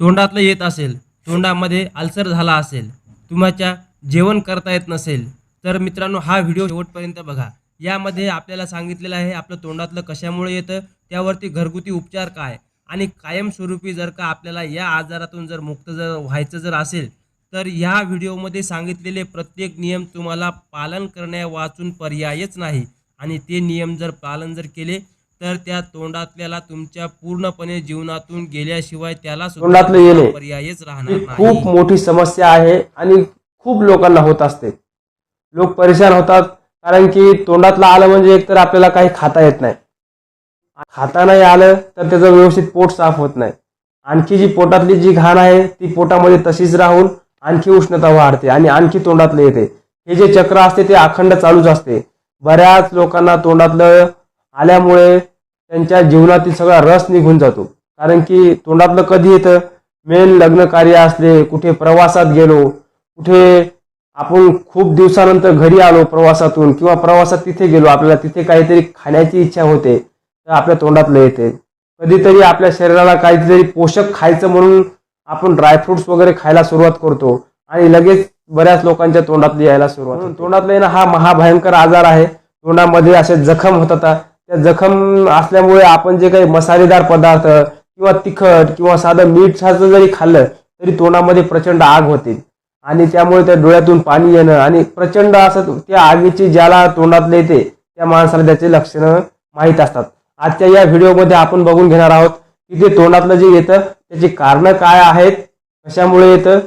तोंडातलं येत असेल तोंडामध्ये अल्सर झाला असेल तुमच्या जेवण करता येत नसेल तर मित्रांनो हा व्हिडिओ शेवटपर्यंत बघा. यामध्ये आपल्याला सांगितलेलं आहे आपलं तोंडातलं कशामुळे येतं त्यावरती घरगुती उपचार काय? आणि कायमस्वरूपी जर का आपल्याला या आजारातून जर मुक्त जर व्हायचं जर असेल तर ह्या व्हिडिओमध्ये सांगितलेले प्रत्येक नियम तुम्हाला पालन करण्या वाचून पर्यायच नाही. आणि ते नियम जर पालन जर केले तर त्या तोंडातल्याला तुमच्या पूर्णपणे जीवनातून गेल्याशिवाय त्याला सुद्धा तोंडातलं येणे पर्यायच राहणार ही नाही. खूप मोठी समस्या आहे आणि खूप लोकांना होत असते. लोक परेशान होतात कारण की तोंडातलं आलं म्हणजे एकतर आपल्याला काही खाता येत नाही. खाता नाही आलं तर त्याचं व्यवस्थित पोट साफ होत नाही. आणखी जी पोटातली जी घाण आहे ती पोटामध्ये तशीच राहून आणखी उष्णता वाढते आणि आणखी तोंडातलं येते. हे जे चक्र असते ते अखंड चालूच असते. बऱ्याच लोकांना तोंडातलं आल्यामुळे त्यांच्या जीवनातील सगळा रस निघून जातो. कारण की तोंडातलं कधी येतं? मेन लग्न कार्य असले कुठे प्रवासात गेलो कुठे आपण खूप दिवसानंतर घरी आलो प्रवासातून किंवा प्रवासात तिथे गेलो आपल्याला तिथे काहीतरी खाण्याची इच्छा होते तर आपल्या तोंडातलं येते. कधीतरी आपल्या शरीराला काहीतरी पोषक खायचं म्हणून आपण ड्रायफ्रुट्स वगैरे खायला सुरुवात करतो आणि लगेच बऱ्याच लोकांच्या तोंडातली यायला सुरुवात. तोंडातलं येणं हा महाभयंकर आजार आहे. तोंडामध्ये असे जखम होतात. त्या जखम असल्यामुळे आपण जे काही मसालेदार पदार्थ किंवा तिखट किंवा साधं मीठ साधं जरी खाल्लं तरी तोंडामध्ये प्रचंड आग होते. आणि त्यामुळे त्या डोळ्यातून पाणी येणं आणि प्रचंड असं त्या आगीची ज्याला तोंडातले येते त्या माणसाला त्याचे लक्षणं माहीत असतात. आजच्या या व्हिडिओमध्ये आपण बघून घेणार आहोत की ते तोंडातलं जे येतं त्याची कारणं काय आहेत कशामुळे येतं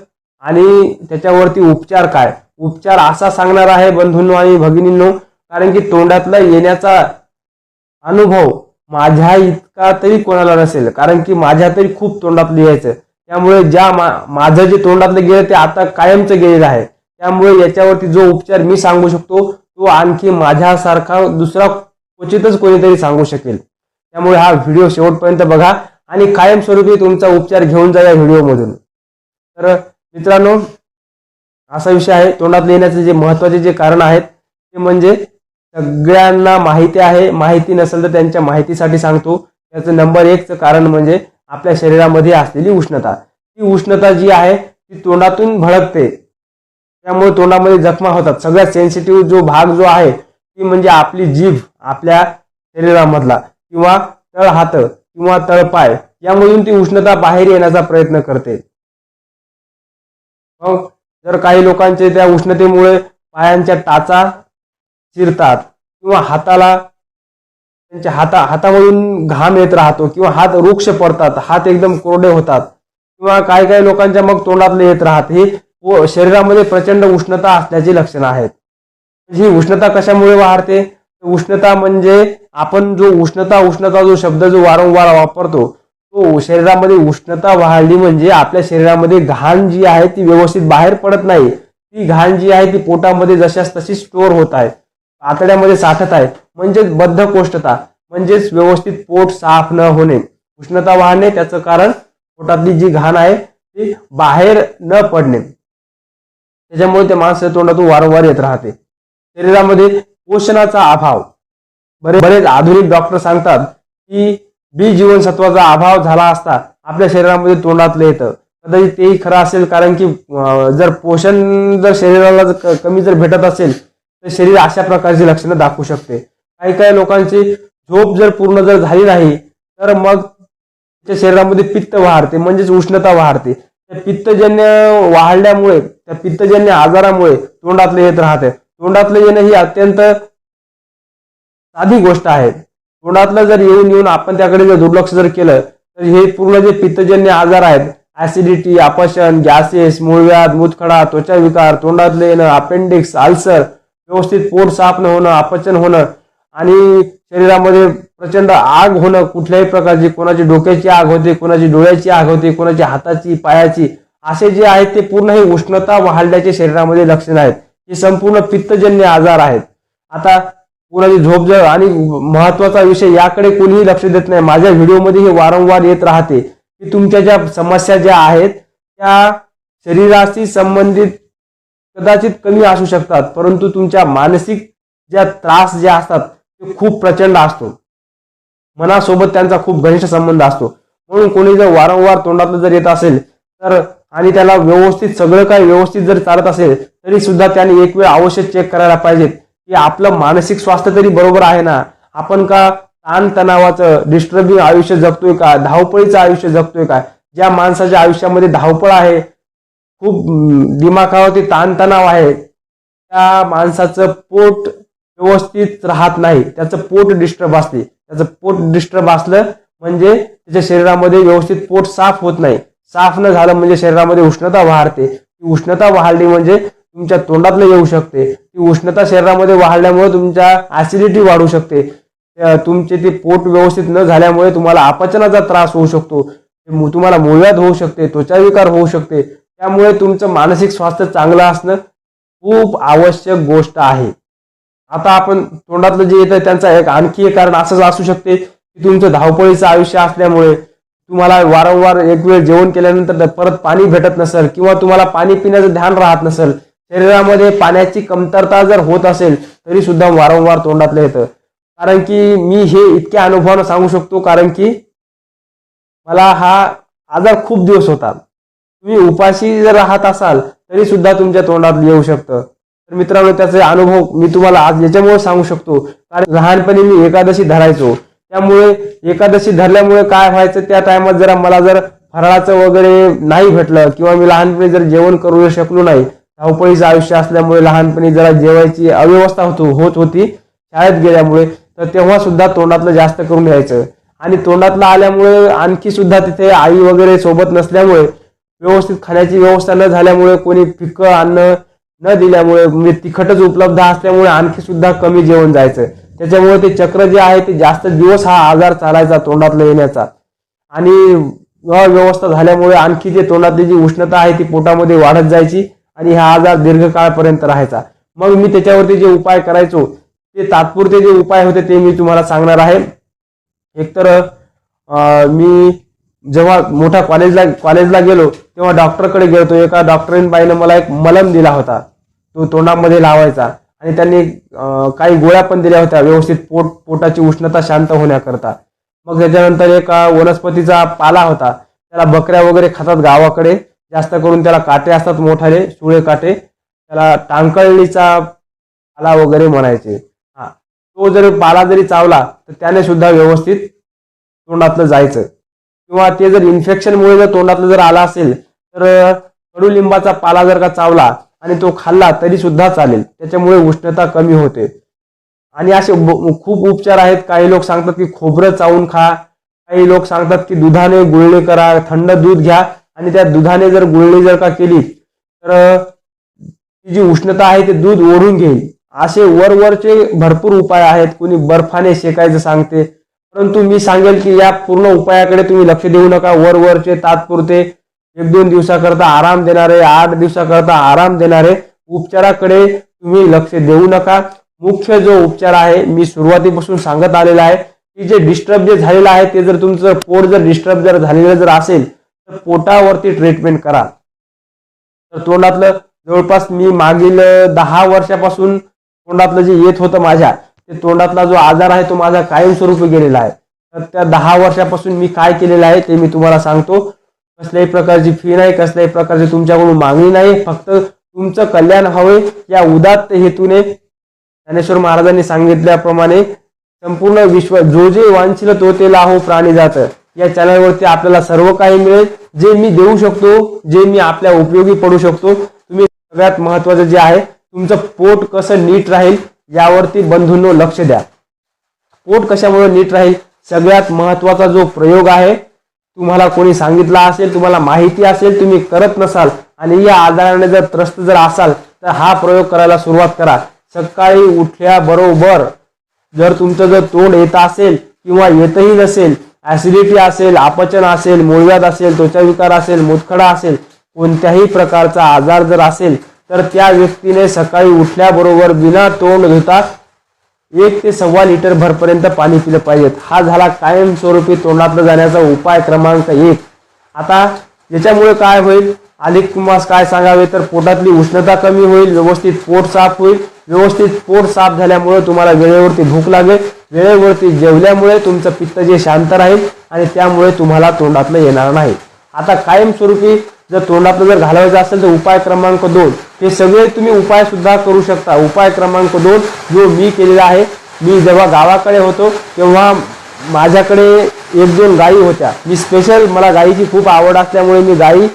आणि त्याच्यावरती उपचार काय? उपचार असा सांगणार आहे बंधूंनो आणि भगिनींनो कारण की तोंडातलं येण्याचा अनुभव माझ्या इतका तरी कोणाला नसेल कारण की माझ्या तरी खूप तोंडात लिहायचं. त्यामुळे ज्या मा- माझं जे तोंडातलं गेलं ते आता कायमचं गेलेलं आहे. त्यामुळे याच्यावरती जो उपचार मी सांगू शकतो तो आणखी माझ्यासारखा दुसरा क्वचितच कोणीतरी सांगू शकेल. त्यामुळे हा व्हिडिओ शेवटपर्यंत बघा आणि कायमस्वरूपी तुमचा उपचार घेऊन जा या व्हिडिओमधून. तर मित्रांनो असा विषय आहे. तोंडात लिहिण्याचे जे महत्त्वाचे जे कारण आहेत ते म्हणजे सगळ्यांना माहिती आहे. माहिती नसेल तर त्यांच्या माहितीसाठी सांगतो. त्याचं नंबर एकचं कारण म्हणजे आपल्या शरीरामध्ये असलेली उष्णता. ती उष्णता जी आहे ती तोंडातून भडकते. त्यामुळे तोंडामध्ये जखमा होतात. सगळ्यात सेन्सिटिव्ह जो भाग जो आहे ती म्हणजे आपली जीभ आपल्या शरीरामधला किंवा तळहात किंवा तळपाय यामधून ती उष्णता बाहेर येण्याचा प्रयत्न करते. मग जर काही लोकांचे त्या उष्णतेमुळे पायांच्या टाचा चिरतात किंवा हाताला त्यांच्या हाता हातामधून घाम येत राहतो किंवा हात वृक्ष पडतात हात एकदम कोरडे होतात किंवा काही काही लोकांच्या मग तोंडातले येत राहत. हे व शरीरामध्ये प्रचंड उष्णता असल्याची लक्षणं आहेत. ही उष्णता कशामुळे वाढते? उष्णता म्हणजे आपण जो उष्णता उष्णता जो शब्द जो वारंवार वापरतो तो शरीरामध्ये उष्णता वाढली म्हणजे आपल्या शरीरामध्ये घाण जी आहे ती व्यवस्थित बाहेर पडत नाही. ती घाण जी आहे ती पोटामध्ये जशास तशी स्टोअर होत आहे. आतड्यामध्ये साठत आहे म्हणजेच बद्धकोष्ठता म्हणजेच व्यवस्थित पोट साफ न होणे. उष्णता वाढणे त्याचं कारण पोटातली जी घाण आहे ती बाहेर न पडणे. त्याच्यामुळे त्या माणसाच्या तोंडातून वारंवार येत राहते. शरीरामध्ये पोषणाचा अभाव. बरे बरेच आधुनिक डॉक्टर सांगतात की बी जीवनसत्वाचा अभाव झाला असता आपल्या शरीरामध्ये तोंडातलं येतं. कदाचित तेही खरं असेल कारण की जर पोषण जर शरीराला जर कमी जर भेटत असेल तर शरीर अशा प्रकारची लक्षणं दाखवू शकते. काही काही लोकांची झोप जर पूर्ण जर झाली नाही तर मग त्या शरीरामध्ये पित्त वाढते म्हणजेच उष्णता वाढते. त्या पित्तजन्य वाढल्यामुळे त्या पित्तजन्य आजारामुळे तोंडातलं येत राहते. तोंडातलं येणं ही अत्यंत साधी गोष्ट आहे. तोंडातलं जर येऊन येऊन आपण त्याकडे जर दुर्लक्ष जर केलं तर हे पूर्ण जे पित्तजन्य आजार आहेत ऍसिडिटी अपशन गॅसेस मूळव्याध मूतखडा त्वचा विकार तोंडातलं येणं अपेंडिक्स अल्सर व्यवस्थित पोट साफ न होणं अपचन होणं आणि शरीरामध्ये प्रचंड आग होणं कुठल्याही प्रकारची कोणाची डोक्याची आग होते कोणाची डोळ्याची आग होते कोणाची हाताची पायाची असे जे आहेत ते पूर्ण हे उष्णता वाढल्याचे शरीरामध्ये लक्षण आहेत. हे संपूर्ण पित्तजन्य आजार आहेत. आता कोणाची झोप जर आणि महत्त्वाचा विषय याकडे कोणीही लक्ष देत नाही. माझ्या व्हिडिओमध्ये हे वारंवार येत राहते की तुमच्या ज्या समस्या ज्या आहेत त्या शरीराशी संबंधित कदाचित कमी असू शकतात परंतु तुमच्या मानसिक ज्या त्रास ज्या असतात ते खूप प्रचंड असतो. मनासोबत त्यांचा खूप घनिष्ठ संबंध असतो. म्हणून कोणी जर वारंवार तोंडातलं जर येत असेल तर आणि त्याला व्यवस्थित सगळं काही व्यवस्थित जर चालत असेल तरी सुद्धा त्याने एक वेळ अवश्य चेक करायला पाहिजेत की आपलं मानसिक स्वास्थ्य तरी बरोबर आहे ना? आपण का ताणतणावाचं डिस्टर्बिंग आयुष्य जगतोय का? धावपळीचं आयुष्य जगतोय का? ज्या माणसाच्या आयुष्यामध्ये धावपळ आहे खूप दिमाखावरती दिमागावरती ताणतणाव आहे. त्या माणसाचं पोट व्यवस्थित राहत नाही. त्याचं पोट डिस्टर्ब असते. त्याचं पोट डिस्टर्ब असलं म्हणजे त्याच्या शरीरामध्ये व्यवस्थित पोट साफ होत नाही. साफ न झालं म्हणजे शरीरामध्ये उष्णता वाढते. ती उष्णता वाढली म्हणजे तुमच्या तोंडातलं येऊ शकते. ती उष्णता शरीरामध्ये वाढल्यामुळे तुमच्या ऍसिडिटी वाढू शकते. तुमचे ते पोट व्यवस्थित न झाल्यामुळे तुम्हाला अपचनाचा त्रास होऊ शकतो. मु- तुम्हाला मूळव्याध होऊ शकते त्वचाविकार होऊ शकते. त्यामुळे तुमचं मानसिक स्वास्थ्य चांगलं असणं खूप आवश्यक गोष्ट आहे. आता आपण तोंडातलं जे येतं त्यांचा एक आणखी एक कारण असंच असू शकते की तुमचं धावपळीचं आयुष्य असल्यामुळे तुम्हाला वारंवार एक वेळ जेवण केल्यानंतर परत पाणी भेटत नसेल किंवा तुम्हाला पाणी पिण्याचं ध्यान राहत नसेल शरीरामध्ये पाण्याची कमतरता जर होत असेल तरी सुद्धा वारंवार तोंडातलं येतं. कारण की मी हे इतक्या अनुभवानं सांगू शकतो कारण की मला हा आजार खूप दिवस होता. तुम्ही उपाशी जर राहत असाल तरी सुद्धा तुमच्या तोंडात येऊ शकतं. तर मित्रांनो त्याचे अनुभव मी तुम्हाला आज याच्यामुळे सांगू शकतो. कारण लहानपणी मी एकादशी धरायचो. त्यामुळे एकादशी धरल्यामुळे काय व्हायचं त्या टायमात जरा मला जर फराळाचं वगैरे नाही भेटलं किंवा मी लहानपणी जर जेवण करू शकलो नाही धावपळीचं आयुष्य असल्यामुळे लहानपणी जरा जेवायची अव्यवस्था होतो होत होती शाळेत गेल्यामुळे तर तेव्हा सुद्धा तोंडातलं जास्त करून यायचं. आणि तोंडातलं आल्यामुळे आणखी सुद्धा तिथे आई वगैरे सोबत नसल्यामुळे व्यवस्थित खाण्याची व्यवस्था न झाल्यामुळे कोणी पिकं अन्न न दिल्यामुळे म्हणजे तिखटच उपलब्ध असल्यामुळे आणखी सुद्धा कमी जेवण जायचं त्याच्यामुळे ते चक्र जे आहे ते जास्त दिवस हा आजार चालायचा तोंडातला येण्याचा. आणि अव्यवस्था झाल्यामुळे आणखी जे तोंडातली जी उष्णता आहे ती पोटामध्ये वाढत जायची आणि हा आजार दीर्घकाळपर्यंत राहायचा. मग मी त्याच्यावरती जे उपाय करायचो ते तात्पुरते जे उपाय होते ते मी तुम्हाला सांगणार आहे. एकतर मी जेव्हा मोठ्या कॉलेजला कॉलेजला गेलो तेव्हा डॉक्टरकडे गेलो एका डॉक्टरीनबाईनं मला एक मलम दिला होता. तो तोंडामध्ये लावायचा. आणि त्यांनी काही गोळ्या पण दिल्या होत्या व्यवस्थित पोट पोटाची उष्णता शांत होण्याकरता. मग त्याच्यानंतर एका वनस्पतीचा पाला होता. त्याला बकऱ्या वगैरे खातात गावाकडे. जास्त करून त्याला काटे असतात मोठाले सुळे काटे. त्याला टांकळणीचा पाला वगैरे म्हणायचे. हा. तो जर पाला जरी चावला तर त्याने सुद्धा व्यवस्थित तोंडातलं जायचं. किंवा ते जर इन्फेक्शनमुळे जर तोंडातलं जर आला असेल तर कडुलिंबाचा पाला जर का चावला आणि तो खाल्ला तरी सुद्धा चालेल. त्याच्यामुळे उष्णता कमी होते. आणि असे खूप उपचार आहेत. काही लोक सांगतात की खोबरं चावून खा. काही लोक सांगतात की दुधाने गुळणी करा. थंड दूध घ्या. आणि त्या दुधाने जर गुळणी जर का केली तर ती जी उष्णता आहे ते दूध ओढून घेईल. असे वरवरचे भरपूर उपाय आहेत. कुणी बर्फाने शेकायचं सांगते परंतु मी सांगेल की या पूर्ण उपायाकडे तुम्ही लक्ष देऊ नका. वरवरचे तात्पुरते एक दोन दिवसाकरता आराम देणारे आठ दिवसाकरता आराम देणारे उपचाराकडे तुम्ही लक्ष देऊ नका. मुख्य जो उपचार आहे मी सुरुवातीपासून सांगत आलेला आहे की जे डिस्टर्ब जे झालेलं आहे ते जर तुमचं पोट जर डिस्टर्ब जर झालेलं जर असेल तर पोटावरती ट्रीटमेंट करा. तर तोंडातलं जवळपास मी मागील दहा वर्षापासून तोंडातलं जे येत होतं माझ्या तोंडातला जो आजार आहे तो माझा कायमस्वरूपी गेलेला आहे. तर त्या दहा वर्षापासून मी काय केलेलं आहे ते मी तुम्हाला सांगतो. कसल्याही प्रकारची फी नाही कसल्याही प्रकारची तुमच्याकडून मागणी नाही. फक्त तुमचं कल्याण हवे या उदात्त हेतूने ज्ञानेश्वर महाराजांनी सांगितल्याप्रमाणे संपूर्ण विश्व जो जे वांछिल तो ते लाहो प्राणी जात. या चॅनलवरती आपल्याला सर्व काही मिळेल. जे मी देऊ शकतो जे मी आपल्या उपयोगी पडू शकतो तुम्ही सगळ्यात महत्वाचं जे आहे तुमचं पोट कसं नीट राहील यावरती बंधूंनो लक्ष द्या. पोट कशामुळे नीट राहील? सगळ्यात महत्त्वाचा जो प्रयोग आहे तुम्हाला कोणी सांगितला असेल तुम्हाला माहिती असेल तुम्ही करत नसाल आणि या आजाराने जर त्रस्त जर असाल तर हा प्रयोग करायला सुरुवात करा. सकाळी उठल्याबरोबर जर तुमचं जर तोंड येत असेल किंवा येतही नसेल ऍसिडिटी असेल अपचन असेल मूळव्याध असेल त्वचाविकार असेल मुतखडा असेल कोणत्याही प्रकारचा आजार जर असेल तर त्या व्यक्तीने सकाळी उठल्याबरोबर बिना तोंड धुता एक ते सव्वा लिटर भरपर्यंत पाणी पिलं पाहिजेत हा झाला कायमस्वरूपी तोंडातलं जाण्याचा उपाय क्रमांक एक. आता याच्यामुळे काय होईल? अधिक मास काय सांगावे? तर पोटातली उष्णता कमी होईल व्यवस्थित पोट साफ होईल. व्यवस्थित पोट साफ झाल्यामुळे तुम्हाला वेळेवरती भूक लागेल. वेळेवरती जेवल्यामुळे तुमचं पित्त जे शांत राहील आणि त्यामुळे तुम्हाला तोंडातलं येणार नाही. आता कायमस्वरूपी जर तोंडातलं जर घालवायचं असेल तर उपाय क्रमांक दोन. हे सगळे तुम्ही उपाय सुद्धा करू शकता. उपाय क्रमांक दोन जो मी केलेला आहे. मी जेव्हा गावाकडे होतो तेव्हा माझ्याकडे एक दोन गायी होत्या. मी स्पेशल मला गायीची खूप आवड असल्यामुळे मी गायी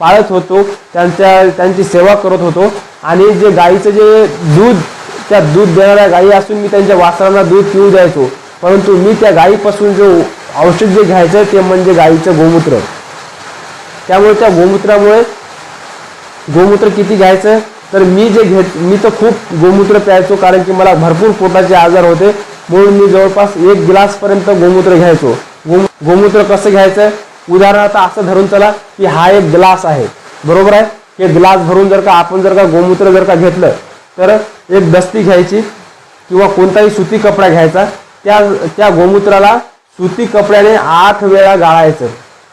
पाळत होतो. त्यांच्या त्यांची सेवा करत होतो. आणि जे गाईचं जे दूध त्या दूध देणाऱ्या गायी असून मी त्यांच्या वासरांना दूध पिऊ द्यायचो. परंतु मी त्या गायीपासून जो औषध जे घ्यायचं ते म्हणजे गाईचं गोमूत्र. त्यामुळे त्या गोमूत्रामुळे गोमूत्र किती घ्यायचं? तर मी जे घेत मी तर खूप गोमूत्र प्यायचो कारण की मला भरपूर पोटाचे आजार होते. म्हणून मी जवळपास एक ग्लासपर्यंत गोमूत्र घ्यायचो. गोम गोमूत्र कसं घ्यायचं? उदाहरणार्थ असं धरून चला की हा एक ग्लास आहे. बरोबर आहे? हे ग्लास भरून जर का आपण जर का गोमूत्र जर का घेतलं तर एक दस्ती घ्यायची किंवा कोणताही सुती कपडा घ्यायचा. त्या त्या गोमूत्राला सुती कपड्याने आठ वेळा गाळायचं.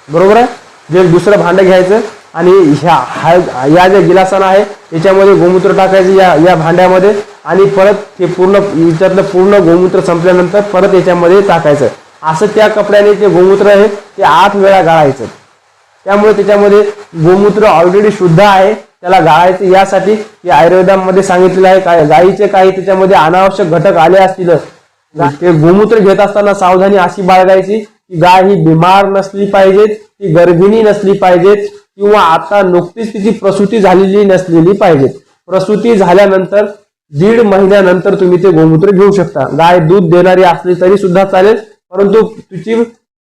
बरोबर आहे? जे दुसरं भांडं घ्यायचं आणि ह्या हा या ज्या गिलासानं आहे याच्यामध्ये गोमूत्र टाकायचं या या भांड्यामध्ये आणि परत ते पूर्ण याच्यातलं पूर्ण गोमूत्र संपल्यानंतर परत याच्यामध्ये टाकायचं. असं त्या कपड्याने जे गोमूत्र आहे ते आठ वेळा गाळायचं. त्यामुळे त्याच्यामध्ये गोमूत्र ऑलरेडी शुद्ध आहे त्याला गाळायचं. यासाठी की आयुर्वेदामध्ये सांगितलेलं आहे काय गायीचे काही त्याच्यामध्ये अनावश्यक घटक आले असतील ते गोमूत्र घेत असताना सावधानी अशी बाळगायची गाय ही बिमार नसली पाहिजेत ती गर्भिणी नसली पाहिजेत किंवा आता नुकतीच तिची प्रसूती झालेली नसलेली पाहिजेत. प्रसूती झाल्यानंतर दीड महिन्यानंतर तुम्ही ते गोमूत्र घेऊ शकता. गाय दूध देणारी असली तरी सुद्धा चालेल परंतु तिची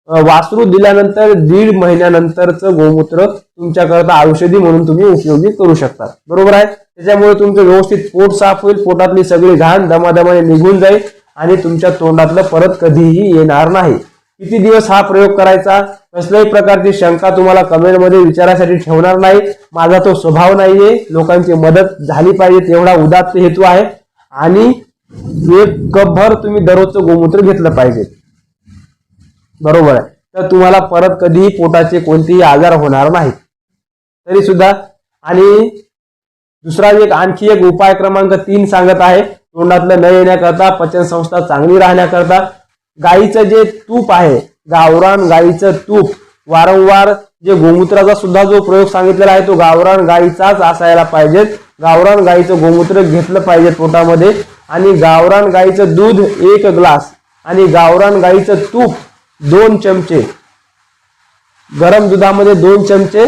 वासरू दिल्यानंतर दीड महिन्यानंतरचं गोमूत्र तुमच्याकरता औषधी म्हणून तुम्ही उपयोगी करू शकता. बरोबर आहे? त्याच्यामुळे तुमचं व्यवस्थित पोट साफ होईल पोटातली सगळी घाण दमादमाने निघून जाईल आणि तुमच्या तोंडातलं परत कधीही येणार नाही. किती दिवस हा प्रयोग करायचा? कसल्याही प्रकारची शंका तुम्हाला कमेंटमध्ये विचारासाठी ठेवणार नाही. माझा तो स्वभाव नाहीये. लोकांची मदत झाली पाहिजे तेवढा उदात्त हेतू आहे. आणि एक कपभर तुम्ही दररोजचं गोमूत्र घेतलं पाहिजे. बरोबर आहे. तर तुम्हाला परत कधीही पोटाचे कोणतेही आजार होणार नाहीत. तरी सुद्धा आणि दुसरा एक आणखी एक उपाय क्रमांक तीन सांगत आहे. तोंडातलं न येण्याकरता पचन संस्था चांगली राहण्याकरता. गाईचं जे तूप आहे गावरान गाईचं तूप वारंवार जे गोमूत्राचा सुद्धा जो प्रयोग सांगितलेला आहे तो गावरान गाईचाच असायला पाहिजेत गावरान गाईचं गोमूत्र घेतलं पाहिजे पोटामध्ये आणि गावरान गाईचं दूध एक ग्लास आणि गावरान गाईचं तूप दोन चमचे. गरम दुधामध्ये दोन चमचे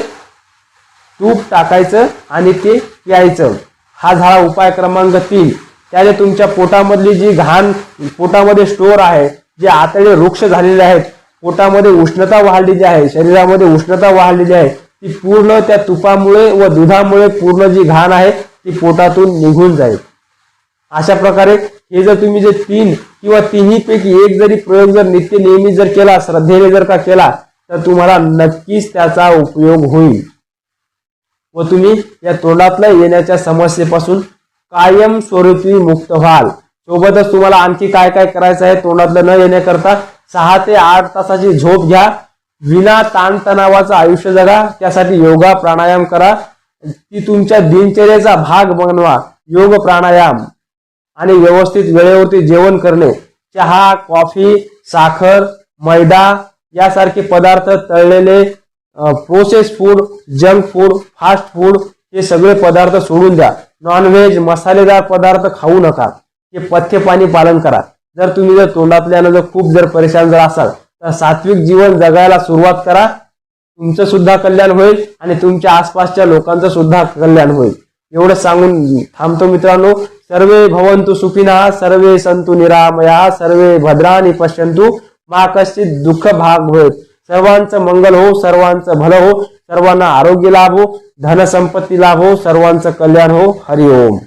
तूप टाकायचं आणि ते प्यायचं. हा झाला उपाय क्रमांक तीन. त्याने तुमच्या पोटामधली जी घाण पोटामध्ये स्टोर आहे जे आतडे वृक्ष झालेले आहेत पोटामध्ये उष्णता वाढलेली आहे शरीरामध्ये उष्णता वाढलेली आहे ती पूर्ण त्या तुपामुळे व दुधामुळे पूर्ण जी घाण आहे ती पोटातून निघून जाईल. अशा प्रकारे हे जर तुम्ही जे तीन किंवा तिन्ही पैकी एक जरी प्रयोग जर नित्य नेहमी जर केला श्रद्धेने जर का केला तर तुम्हाला नक्कीच त्याचा उपयोग होईल. व तुम्ही या तोंडातल्या येण्याच्या समस्येपासून कायम स्वरूपी मुक्त व्हाल. सोबतच तुम्हाला आणखी काय काय करायचं आहे तोंडातलं न येण्याकरता सहा ते आठ तासाची झोप घ्या. विना ताणतणावाचं आयुष्य जगा. त्यासाठी योगा प्राणायाम करा. ती तुमच्या दिनचर्येचा भाग बनवा. योग प्राणायाम आणि व्यवस्थित वेळेवरती जेवण करणे. चहा कॉफी साखर मैदा यासारखे पदार्थ तळलेले process food junk food fast food हे सगळे पदार्थ सोडून द्या. नॉनव्हेज मसालेदार पदार्थ खाऊ नका. हे पथ्य पाणी पालन करा. जर तुम्ही जर तोंडातल्यानं जर खूप जर परेशान जर असाल तर सात्विक जीवन जगायला सुरुवात करा. तुमचं सुद्धा कल्याण होईल आणि तुमच्या आसपासच्या लोकांचं सुद्धा कल्याण होईल. एवढं सांगून थांबतो मित्रांनो. सर्वे भवंतु सुखिना सर्वे संतु निरामया सर्वे भद्राणी पश्यंतु मा कश्चित दुःख भाग होईल सर्वांचं मंगल हो सर्वांचं भलं हो सर्वांना आरोग्य लाभ हो धनसंपत्ती लाभ हो सर्वांचं कल्याण हो. हरिओम.